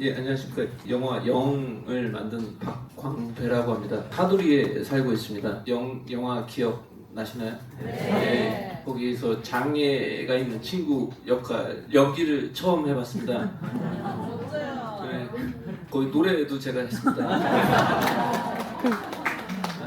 예, 안녕하십니까. 영화 영을 만든 박광배라고 합니다. 하도리에 살고 있습니다. 영 영화 기억 나시나요? 네. 거기서 장애가 있는 친구 역할 연기를 처음 해봤습니다. 네. 거기 노래도 제가 했습니다.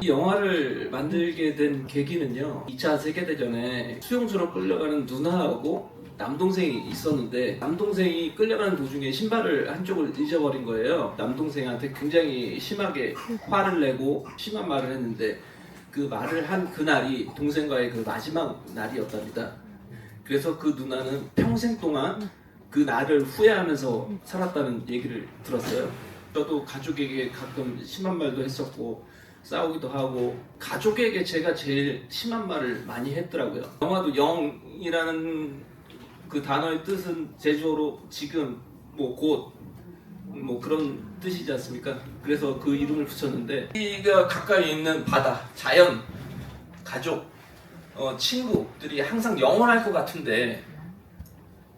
이 영화를 만들게 된 계기는요. 2차 세계대전에 수용소로 끌려가는 누나하고 남동생이 있었는데 남동생이 끌려가는 도중에 신발을 한쪽을 잊어버린 거예요. 남동생한테 굉장히 심하게 화를 내고 심한 말을 했는데 그 말을 한 그날이 동생과의 그 마지막 날이었답니다. 그래서 그 누나는 평생 동안 그 날을 후회하면서 살았다는 얘기를 들었어요. 저도 가족에게 가끔 심한 말도 했었고 싸우기도 하고 가족에게 제가 제일 심한 말을 많이 했더라고요. 영화도 영이라는 그 단어의 뜻은 제주어로 지금 뭐곧뭐 그런 뜻이지 않습니까? 그래서 그 이름을 붙였는데 이가 가까이 있는 바다, 자연, 가족, 어, 친구들이 항상 영원할 것 같은데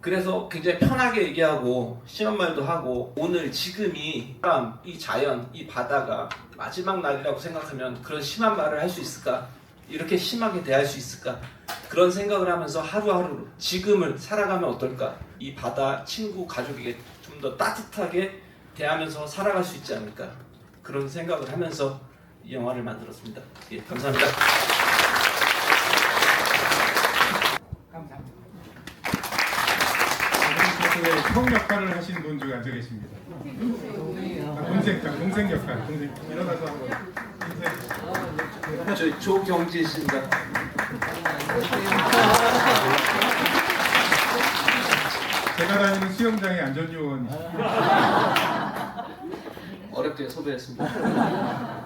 그래서 굉장히 편하게 얘기하고 심한 말도 하고 오늘 지금이 사람, 이 자연, 이 바다가 마지막 날이라고 생각하면 그런 심한 말을 할 수 있을까? 이렇게 심하게 대할 수 있을까? 그런 생각을 하면서 하루하루 지금을 살아가면 어떨까? 이 바다, 친구, 가족에게 좀 더 따뜻하게 대하면서 살아갈 수 있지 않을까? 그런 생각을 하면서 이 영화를 만들었습니다. 예, 감사합니다. 형 역할을 하신 분 중에 앉아 계십니다. 아, 동생, 아, 동생 역할, 동생 일어나서 한번 인사해 주시죠. 저 조경진 씨입니다. 제가 다니는 수영장의 안전요원. 어렵게 섭외했습니다.